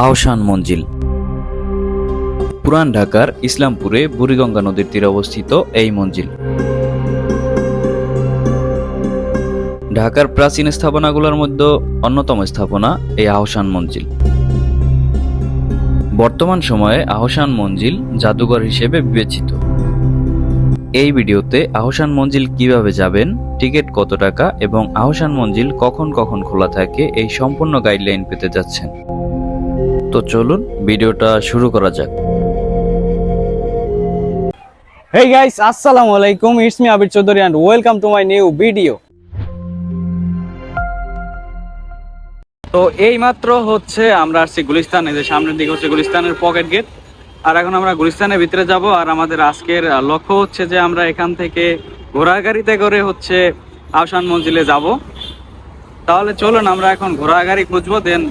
আহসান মঞ্জিল। পুরান ঢাকার ইসলামপুরে বুড়িগঙ্গা নদীর তীরে অবস্থিত এই মঞ্জিল। ঢাকার প্রাচীন স্থাপনাগুলোর মধ্যে অন্যতম স্থাপনা এই আহসান মঞ্জিল। বর্তমান সময়ে আহসান মঞ্জিল জাদুঘর হিসেবে বিবেচিত। এই ভিডিওতে আহসান মঞ্জিল কীভাবে যাবেন, টিকিট কত টাকা এবং আহসান মঞ্জিল কখন কখন খোলা থাকে এই সম্পূর্ণ গাইডলাইন পেতে যাচ্ছেন। তো চলুন ভিডিওটা শুরু করা যাক। Hey গাইস আসসালামু আলাইকুম, It's me Abir Chowdhury and welcome to my new video তো এই মাত্র হচ্ছে আমরা আসছি গুলিস্তান, এই যে সামনের দিকে হচ্ছে গুলিস্তানের পকেট গেট আর এখন আমরা গুলিস্তানের ভিতরে যাব আর আমাদের আজকের লক্ষ্য হচ্ছে যে আমরা এখান থেকে ঘোড়া গাড়িতে করে হচ্ছে আহসান মঞ্জিলে যাব। তাহলে চলুন আমরা এখন ঘোড়া গাড়ি খুঁজবো দেন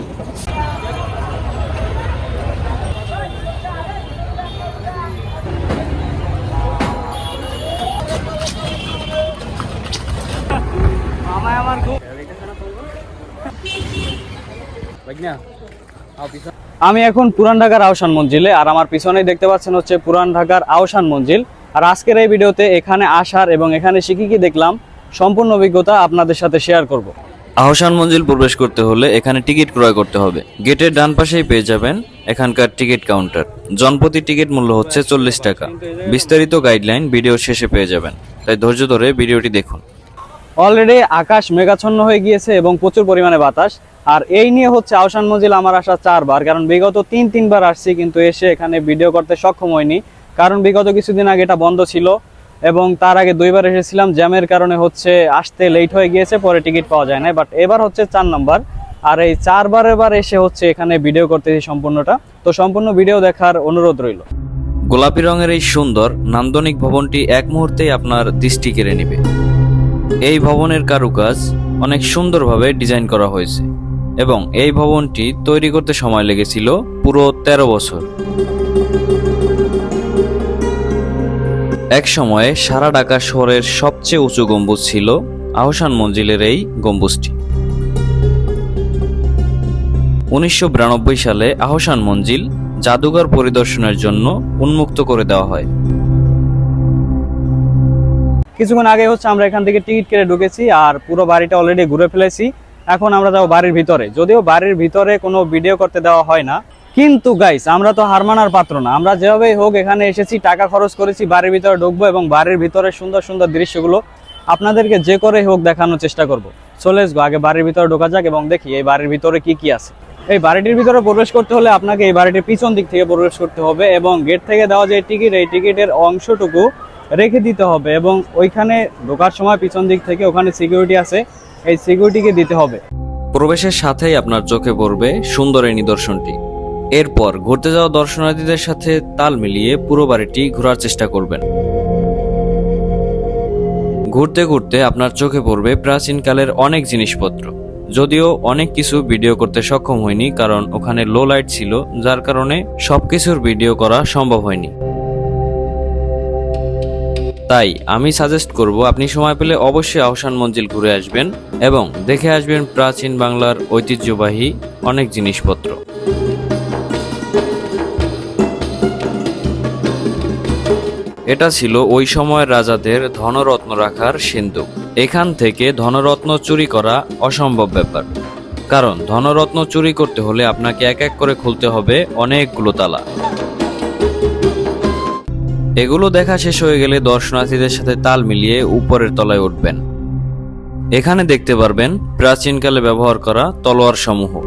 আমার খুব আমি এখন পুরান ঢাকার আহসান মঞ্জিলে আর আমার পিছনেই দেখতে পাচ্ছেন হচ্ছে পুরান ঢাকার আহসান মঞ্জিল। আর আজকের এই ভিডিওতে এখানে আসার এবং এখানে শিখি কি দেখলাম সম্পূর্ণ অভিজ্ঞতা আপনাদের সাথে শেয়ার করব। আহসান মঞ্জিল প্রবেশ করতে হলে এখানে টিকিট ক্রয় করতে হবে। গেটের ডান পাশেই পেয়ে যাবেন এখানকার টিকিট কাউন্টার। জনপ্রতি টিকিট মূল্য হচ্ছে চল্লিশ টাকা। বিস্তারিত গাইডলাইন ভিডিও শেষে পেয়ে যাবেন। তাই ধৈর্য ধরে ভিডিওটি দেখুন। অলরেডি আকাশ মেঘাচ্ছন্ন হয়ে গিয়েছে এবং প্রচুর পরিমাণে বাতাস। আর এই নিয়ে হচ্ছে আওসান মজিল আমার আসা চারবার, কারণ বিগত তিন, তিনবার আসছি, কিন্তু এসে এখানে ভিডিও করতে সক্ষম হয়নি। কারণ বিগত কিছুদিন আগে এটা বন্ধ ছিল এবং তার আগে দুইবার এসেছিলাম, জ্যামের কারণে হচ্ছে আসতে লেট হয়ে গিয়েছে, পরে টিকিট পাওয়া যায় না বাট এবার হচ্ছে চার নাম্বার আর এই চারবার এবার এসে হচ্ছে এখানে ভিডিও করতেছি সম্পূর্ণটা। তো সম্পূর্ণ ভিডিও দেখার অনুরোধ রইল। গোলাপি রঙের এই সুন্দর নান্দনিক ভবনটি এক মুহূর্তেই আপনার দৃষ্টি কেড়ে নেবে। এই ভবনের কারুকাজ অনেক সুন্দরভাবে ডিজাইন করা হয়েছে এবং এই ভবনটি তৈরি করতে সময় লেগেছিল পুরো তেরো বছর। এক সময়ে সারা ঢাকা শহরের সবচেয়ে উঁচু গম্বুজ ছিল আহসান মঞ্জিলের এই গম্বুজটি। উনিশশো বিরানব্বই সালে আহসান মঞ্জিল জাদুঘর পরিদর্শনের জন্য উন্মুক্ত করে দেওয়া হয়। কিছুক্ষণ আগে হচ্ছে আমরা এখান থেকে টিকিট কেটে ঢুকেছি আর পুরো বাড়িটা অলরেডি ঘুরে ফেলেছি। এখন আমরা যাব বাড়ির ভিতরে। যদিও বাড়ির ভিতরে কোনো ভিডিও করতে দেওয়া হয় না। কিন্তু গাইস আমরা তো হার মানার পাত্র না। আমরা যেভাবেই হোক এখানে এসেছি, টাকা খরচ করেছি, বাড়ির ভিতরে ঢুকবো এবং বাড়ির ভিতরে সুন্দর সুন্দর দৃশ্যগুলো আপনাদেরকে যে করে হোক দেখানোর চেষ্টা করব। চলে আসব আগে বাড়ির ভিতরে ঢোকা যাক এবং দেখি এই বাড়ির ভিতরে কি কি আছে। এই বাড়িটির ভিতরে প্রবেশ করতে হলে আপনাকে এই বাড়িটির পিছন দিক থেকে প্রবেশ করতে হবে এবং গেট থেকে দেওয়া যে টিকিট এই টিকিটের অংশটুকু রেখে দিতে হবে এবং ওইখানে ঢোকার সময় পিছন দিক থেকে ওখানে সিকিউরিটি আছে, এই সিকিউরিটিকে দিতে হবে। প্রবেশের সাথেই আপনার চোখে পড়বে সুন্দর এই নিদর্শনটি। এরপর ঘুরতে যাওয়া দর্শনার্থীদের সাথে তাল মিলিয়ে পুরো বাড়িটি ঘোরার চেষ্টা করবেন। ঘুরতে ঘুরতে আপনার চোখে পড়বে প্রাচীনকালের অনেক জিনিসপত্র। যদিও অনেক কিছু ভিডিও করতে সক্ষম হয়নি, কারণ ওখানে লো লাইট ছিল, যার কারণে সবকিছুর ভিডিও করা সম্ভব হয়নি। তাই আমি সাজেস্ট করব আপনি সময় পেলে অবশ্যই আহসান মঞ্জিল ঘুরে আসবেন এবং দেখে আসবেন প্রাচীন বাংলার ঐতিহ্যবাহী অনেক জিনিসপত্র। এটা ছিল ওই সময়ের রাজাদের ধনরত্ন রাখার সিন্ধুক এখান থেকে ধনরত্ন চুরি করা অসম্ভব ব্যাপার। কারণ ধনরত্ন চুরি করতে হলে আপনাকে এক এক করে খুলতে হবে অনেকগুলো তালা। এগুলো দেখা শেষ হয়ে গেলে দর্শনার্থীদের সাথে তাল মিলিয়ে উপরের তলায় উঠবেন। এখানে দেখতে পারবেন প্রাচীনকালে ব্যবহার করা তলোয়ার সমূহ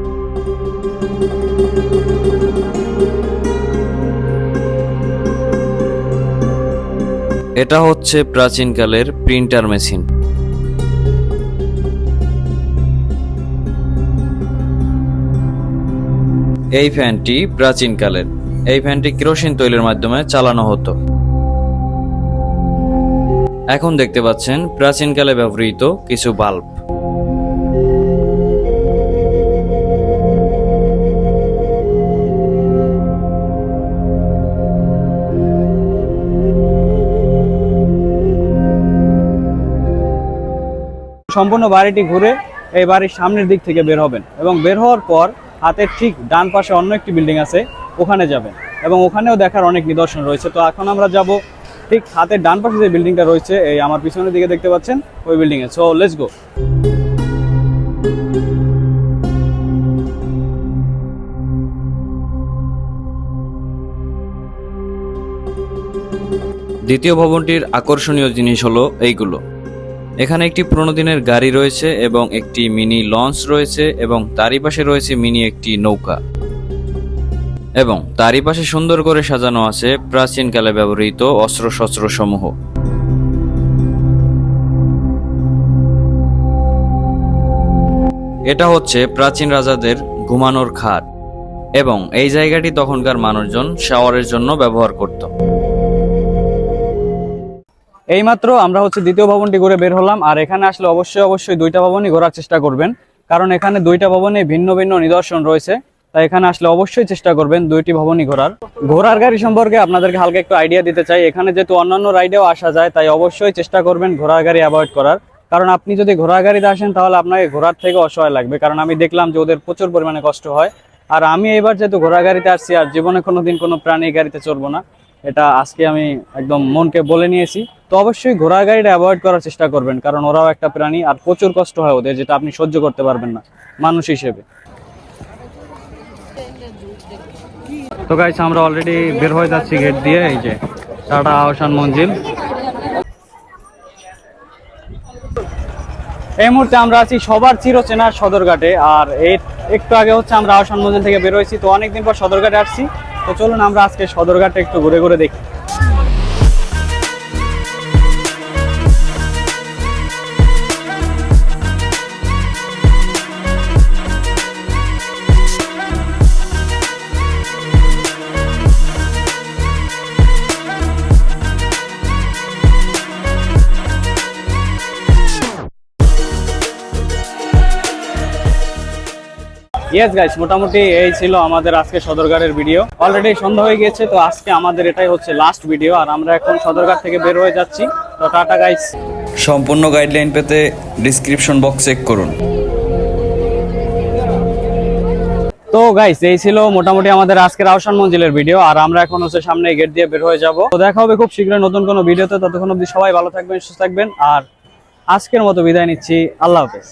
এটা হচ্ছে প্রাচীনকালের প্রিন্টার মেশিন। এই ফ্যানটি প্রাচীনকালের। এই ফ্যানটি কেরোসিন তৈলের মাধ্যমে চালানো হতো। এখন দেখতে পাচ্ছেন প্রাচীনকালে ব্যবহৃত কিছু বাল্ব। সম্পূর্ণ বাড়িটি ঘুরে এই বাড়ির সামনের দিক থেকে বের হবেন এবং বের হওয়ার পর হাতের ঠিক ডান পাশে অন্য একটি বিল্ডিং আছে, ওখানে যাবেন এবং ওখানেও দেখার অনেক নিদর্শন রয়েছে। তো এখন আমরা যাব ঠিক হাতের ডান পাশে যে বিল্ডিংটা রয়েছে, এই আমার পিছনের দিকে দেখতে পাচ্ছেন, ওই বিল্ডিংয়ে সো লেটস গো দ্বিতীয় ভবনটির আকর্ষণীয় জিনিস হলো এইগুলো। এখানে একটি পুরোনো দিনের গাড়ি রয়েছে এবং একটি মিনি লঞ্চ রয়েছে এবং তারই পাশে রয়েছে মিনি একটি নৌকা। এবং তারই পাশে সুন্দর করে সাজানো আছে প্রাচীনকালে ব্যবহৃত অস্ত্রশস্ত্র সমূহ এটা হচ্ছে প্রাচীন রাজাদের ঘুমানোর খাট এবং এই জায়গাটি তখনকার মানুষজন শাওয়ারের জন্য ব্যবহার করত। এইমাত্র আমরা হচ্ছে দ্বিতীয় ভবনটি ঘুরে বের হলাম আর এখানে আসলে অবশ্যই অবশ্যই দুইটা ভবনই ঘোরার চেষ্টা করবেন, কারণ এখানে দুইটা ভবনে ভিন্ন ভিন্ন নিদর্শন রয়েছে। তাই এখানে আসলে অবশ্যই চেষ্টা করবেন দুইটি ভবনই ঘোরার। ঘোড়ার গাড়ি সম্পর্কে আপনাদেরকে হালকা একটু আইডিয়া দিতে চাই। এখানে যেহেতু অন্যান্য রাইডেও আসা যায়, তাই অবশ্যই চেষ্টা করবেন ঘোড়ার গাড়ি অ্যাভয়েড করার। কারণ আপনি যদি ঘোড়ার গাড়িতে আসেন, তাহলে আপনাকে ঘোড়ার থেকে অসহায় লাগবে। কারণ আমি দেখলাম যে ওদের প্রচুর পরিমাণে কষ্ট হয়। আর আমি এবার যেহেতু ঘোড়া গাড়িতে আসছি, আর জীবনে কোনোদিন কোনো প্রাণী গাড়িতে চড়বো না, এটা আজকে আমি একদম মনকে বলে নিয়েছি। তো অবশ্যই ঘোড়া গাড়িটা অ্যাভয়েড করার চেষ্টা করবেন, কারণ ওরাও একটা প্রাণী, আর প্রচুর কষ্ট হয় ওদের, যেটা আপনি সহ্য করতে পারবেন না, মানুষ হিসেবে। তো গাইস আমরা অলরেডি বের হয়ে যাচ্ছি গেট দিয়ে, এই যে টাটা আহসান মঞ্জিল। এই মুহূর্তে আমরা আছি সবার চিরচেনা সদরঘাটে, আর এর একটু আগে হচ্ছে আমরা আহসান মঞ্জিল থেকে বের হয়েছি, তো অনেকদিন পর সদরঘাটে আসছি। তো চলুন আমরা আজকে সদরঘাটে একটু ঘুরে ঘুরে দেখি। ইয়েস গাইস মোটামুটি এই ছিল আমাদের আজকে সদরঘাটের ভিডিও অলরেডি সন্ধ্যা হয়ে গেছে তো আজকে আমাদের এটাই হচ্ছে লাস্ট ভিডিও আর আমরা এখন সদরঘাট থেকে বের হয়ে যাচ্ছি। তো টাটা গাইস সম্পূর্ণ গাইডলাইন পেতে ডিসক্রিপশন বক্স চেক করুন। তো গাইস এই ছিল মোটামুটি আমাদের আজকের আহসান মঞ্জিলের ভিডিও আর আমরা এখন হচ্ছে সামনে গেট দিয়ে বের হয়ে যাব। তো দেখা হবে খুব শীঘ্রই নতুন কোনো ভিডিওতে ততক্ষণ অবধি সবাই ভালো থাকবেন সুস্থ থাকবেন আর আজকের মতো বিদায় নিচ্ছি। আল্লাহ হাফেজ।